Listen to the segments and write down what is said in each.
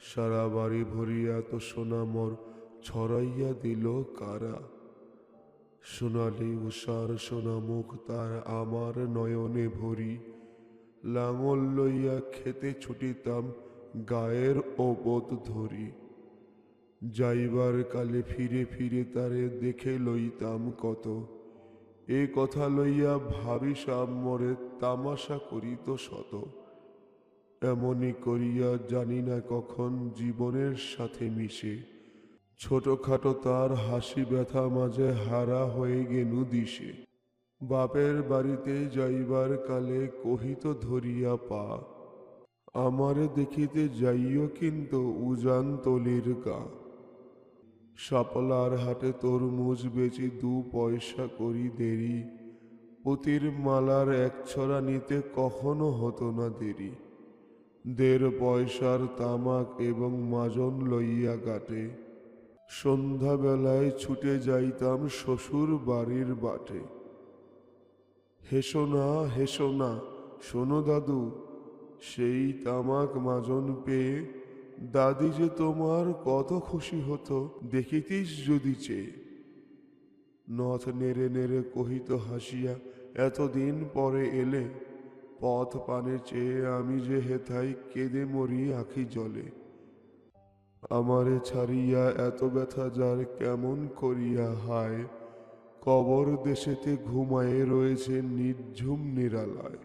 সারা বাড়ি ভরিয়া তো সোনামর ছড়াইয়া দিল কারা। সোনালি উষার সোনা মুখ তার আমার নয়নে ভরি। লাঙল লইয়া খেতে ছুটিতাম গায়ের ওপত ধরি। যাইবার কালে ফিরে ফিরে তারে দেখে লইতাম কত। এ কথা লইয়া ভাবি সাব মরে তামাশা করিত শত। এমনই করিয়া জানি না কখন জীবনের সাথে মিশে। ছোটখাটো তার হাসি ব্যথা মাঝে হারা হয়ে গেনু দিশে। বাপের বাড়িতে যাইবার কালে কহিত ধরিয়া পা, আমারে দেখিতে যাইও কিন্তু উজান তলির গা। সাপলার হাটে তরমুজ বেচি দু পয়সা করি দেরি, পুতির মালার এক ছড়া নিতে কখনো হতো না দেরি। দেড় পয়সার তামাক এবং মাজন লইয়া গাটে সন্ধ্যাবেলায় ছুটে যাইতাম শ্বশুর বাড়ির বাটে। হেসো না হেসো না শোনো দাদু, সেই তামাক মাজন পেয়ে দাদি যে তোমার কত খুশি হতো, দেখিতিস যদি চেয়ে। নথ নেড়ে নেড়ে কহিত হাসিয়া, এতদিন পরে এলে পথ পানে চেয়ে আমি যে হেথাই কেঁদে মরি আখি জলে। আমারে ছাড়িয়া এত ব্যথা যার কেমন করিয়া হায়? কবর দেশেতে ঘুমায়ে রয়েছে নির্ঝুম নিরালায়।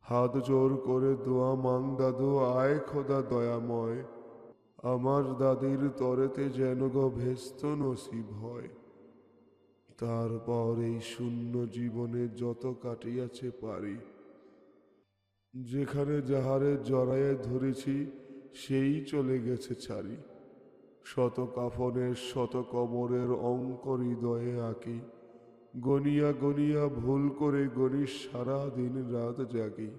হাত জোর করে দোয়া মাং দাদু, আয় খোদা দয়াময়। আমার দাদির তরেতে যেন গো ভেস্ত নসিব হয়। তারপর এই শূন্য জীবনে যত কাটিয়াছে পারি। যেখানে যাহারে জড়াইয়ে ধরেছি, সেই চলে গেছে ছাড়ি। শত কাফনের শত কবরের অঙ্ক হৃদয়ে আঁকি, গনিয়া গনিয়া ভুল করে গনি সারা দিন রাত জাগি।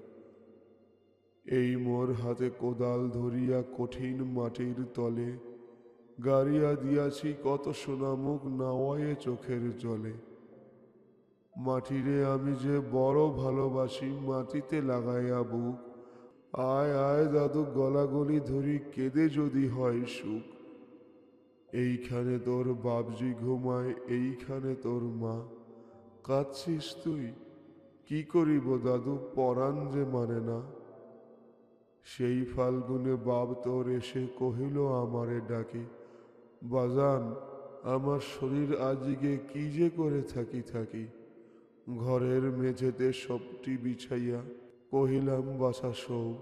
এই মোর হাতে কোদাল ধরিয়া কঠিন মাটির তলে, গাড়িয়া দিয়াছি কত সোনামুখ নাওয়ায়ে চোখের জলে। মাটিরে আমি যে বড় ভালোবাসি, মাটিতে লাগাইয়া বুক। আয় আয় দাদু গলাগলি ধরি, কেঁদে যদি হয় সুখ। এইখানে তোর বাবজি ঘুমায়, এইখানে তোর মা। কাঁদছিস তুই? কি করিব দাদু পরাণ যে মানে না। সেই ফাল্গুনে বাপ তোর এসে কহিল, আমারে ডাকে। বাজান, আমার শরীর আজকে কি যে করে থাকি থাকি? ঘরের মেঝেতে সবটি বিছাইয়া কহিলাম বাসা শোও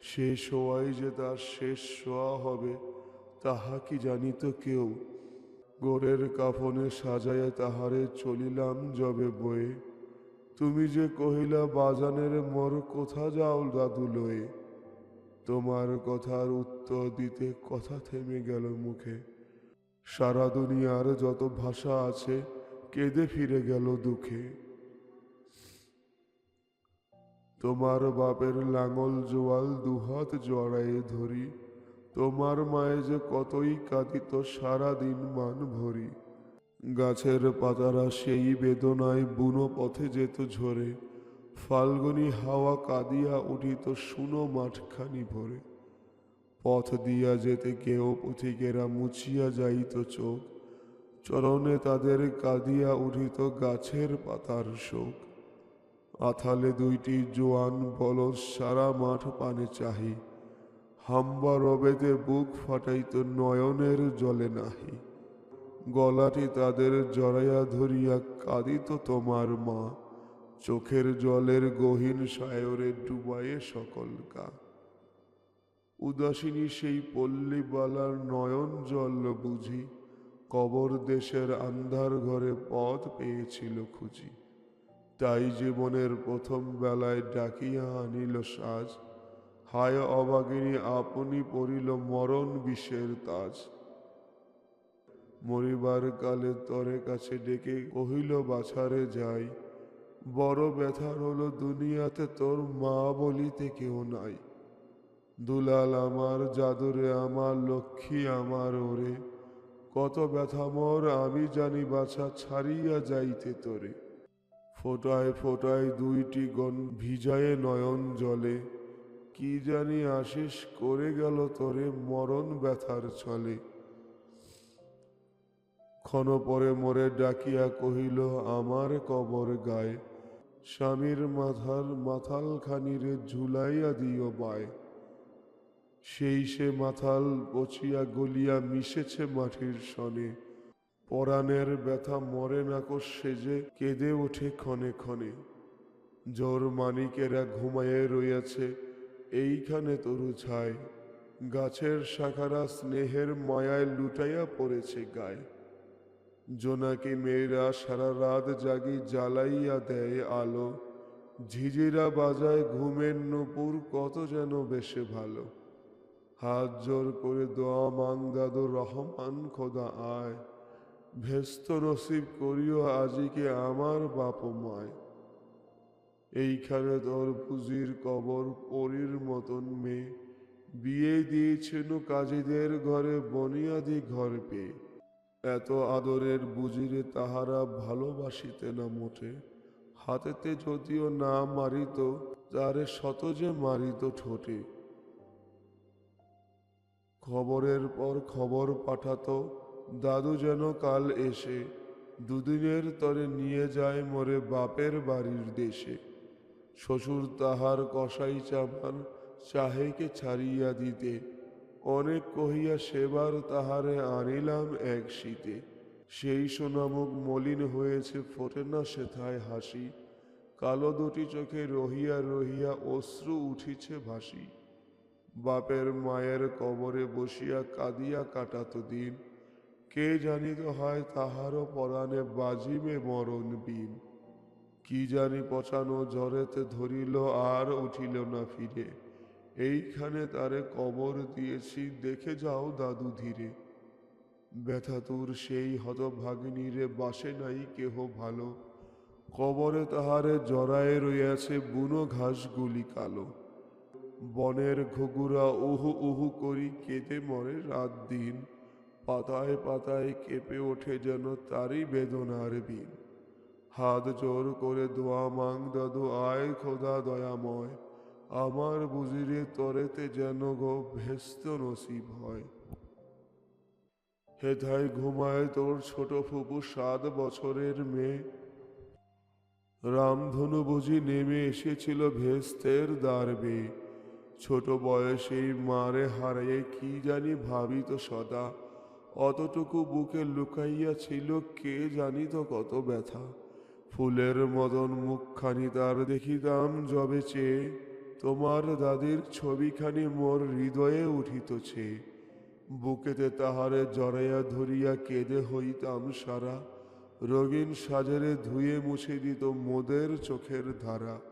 সে শোয়াই যে তার শেষ শোয়া হবে, তাহা কি জানিত কেউ? গোরের কাফনে সাজাইয়া তাহারে চলিলাম যবে বয়ে। তুমি যে কহিলা, বাজানের মর কোথা যাও দাদু লয়ে? তোমার কথার উত্তর দিতে কথা থেমে গেল মুখে। সারা দুনিয়ার যত ভাষা আছে কেঁদে ফিরে গেল দুঃখে। তোমার বাপের লাঙল জোয়াল দুহাত জড়ায়ে ধরি, তোমার মায়ে যে কতই কাঁদিত সারা দিন মান ভরি। গাছের পাতারা সেই বেদনায় বুনো পথে যেত ঝরে, ফাল্গুনি হাওয়া কাঁদিয়া উঠিত শুনো মাঠখানি ভরে। পথ দিয়া যেতে কেউ পথিকেরা মুছিয়া যাইত চোখ চরণে তাদের কাঁদিয়া উঠিত গাছের পাতার শোক। আথালে দুইটি জোয়ান বলদ সারা মাঠ পানে চাহি। হাম্বা রবেতে বুক ফাটাইত নয়নের জলে নাহি। গলাটি তাদের জড়াইয়া ধরিয়া কাঁদিত তোমার মা। চোখের জলের গহীন সায়রে ডুবায়ে সকল কা উদাসিনী সেই পল্লীবালার নয়ন জল বুঝি। কবর দেশের আন্ধার ঘরে পথ পেয়েছিল খুঁজি। তাই জীবনের প্রথম বেলায় ডাকিয়া আনিল সাজ। হায় অবাগিনী, আপনি পড়িল মরণ বিষের তাজ। মরিবার কালে তরে কাছে ডেকে কহিল, বাছারে যাই। বড় ব্যথার হলো দুনিয়াতে, তোর মা বলিতে কেউ নাই। দুলাল আমার জাদুরে, আমার লক্ষ্মী আমার ওরে। কত ব্যথা মোর, আমি জানি বাছা ছাড়িয়া যাইতে তোরে। ফোটায় ফোটায় দুইটি গণ ভিজায়ে নয়ন জলে। কি জানি আশিস, করে গেল তোরে মরণ ব্যথার ছলে। ক্ষণ পরে মোরে ডাকিয়া কহিল, আমার কবর গায়ে, স্বামীর মাথার মাথাল খানিরে ঝুলাইয়া দিও বায়। সেই সে মাথাল পচিয়া গলিয়া মিশেছে মাটির সনে পরাণের ব্যথা মরে নাকো সেজে কেঁদে ওঠে ক্ষণে ক্ষণে। জোর মানিকেরা ঘুমায়ে রইয়াছে, এইখানে তরু ছায়। গাছের শাখারা স্নেহের মায়ায় লুটাইয়া পড়েছে গায়ে। জোনাকি মেয়েরা সারা রাত জাগি জ্বালাইয়া দেয় আলো। ঝিঝিরা বাজায় ঘুমের নপুর কত যেন বেশে ভালো। হাত জোর করে দোয়া মাং দাদু রহমান খোদা আয়। ভেস্ত নসিব করিও আজিকে আমার বাপ মায়। এইখানে তোর পুজির কবর পরীর মতন মেয়ে। বিয়ে দিয়েছেন কাজীদের ঘরে বনিয়াদি ঘর পেয়ে। এত আদরের বুঝিরে তাহারা ভালোবাসিতে না মোটে। হাতেতে যদিও না মারিত তারে শত যে মারিত ঠোঁটে। খবরের পর খবর পাঠাতো। দাদু যেন কাল এসে দুদিনের তরে নিয়ে যায় মোরে বাপের বাড়ির দেশে। শ্বশুর তাহার কসাই চাপান চাহেকে ছাড়িয়া দিতে। অনেক কহিয়া সেবার তাহারে আনিলাম এক শীতে। সেই সোনামুখ মলিন হয়েছে ফোটে না সেথায় হাসি। কালো দুটি চোখে রহিয়া রহিয়া অশ্রু উঠিছে ভাসি। বাপের মায়ের কবরে বসিয়া কাঁদিয়া কাটাত দিন। কে জানিত হয় তাহারও পরাণে বাজিবে মরণ বিন কি জানি পচানো জ্বরেতে ধরিল আর উঠিল না ফিরে। এইখানে তারে কবর দিয়েছি, দেখে যাও দাদু ধীরে। ব্যথাতুর সেই হতভাগিনীরে বাসে নাই কেহ ভালো। কবরে তাহারে জড়ায়ে রইয়াছে বুনো ঘাসগুলি কালো। বনের ঘুঘুরা উহু উহু করি কেঁদে মরে রাত দিন। পাতায় পাতায় কেঁপে ওঠে যেন তারই বেদনার বিন হাত জোর করে দোয়া মাং দাদু, আয় খোদা দয়াময়। আমার বুঝিরে তরেতে যেন গো ভেস্ত নসিব হয়। হেথায় ঘুমায় তোর ছোট ফুপু সাত বছরের মেয়ে। রামধনু বুঝি নেমে এসেছিল ভেস্তের দ্বারবে। ছোট বয়সেই মারে হারিয়ে কি জানি ভাবিত সদা। অতটুকু বুকে লুকাইয়া ছিল কে জানিত কত ব্যথা। ফুলের মদন মুখখানি তার দেখিতাম যবে চেয়ে তোমার দাদির ছবিখানি মোর হৃদয়ে উঠিত উঠিতছে। বুকেতে তাহারে জড়াইয়া ধরিয়া কেঁদে হইতাম সারা। রঙিন সাজেরে ধুয়ে মুছে দিত মোদের চোখের ধারা।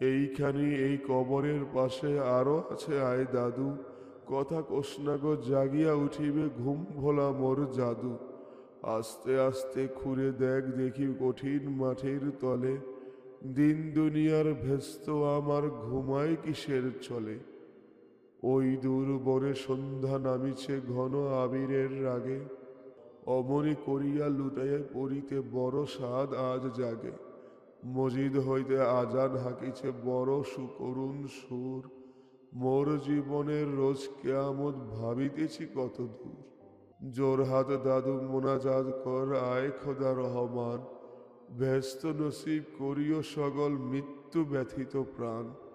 এইখানি এই কবরের পাশে আরও আছে, আয় দাদু। কথা কোষনাগো জাগিয়া উঠিবে ঘুম ভোলা মোর জাদু। আস্তে আস্তে খুঁড়ে দেখ দেখি কঠিন মাঠের তলে। দিন দুনিয়ার ভেস্ত আমার ঘুমায় কিসের চলে ওই দূর বনে সন্ধ্যা নামিছে ঘন আবিরের রাগে। অমনি করিয়া লুটাইয়া পড়িতে বড় স্বাদ আজ জাগে। মজিদ হইতে আজান হাকিছে বড় সুকরুণ সুর। মোর জীবনের রোজ কেয়ামত ভাবিতেছি কত দূর। জোরহাত দাদু মোনাজাদ কর, আয় খোদা রহমান। ব্যস্ত নসিব করিও সকল মৃত্যু ব্যথিত প্রাণ।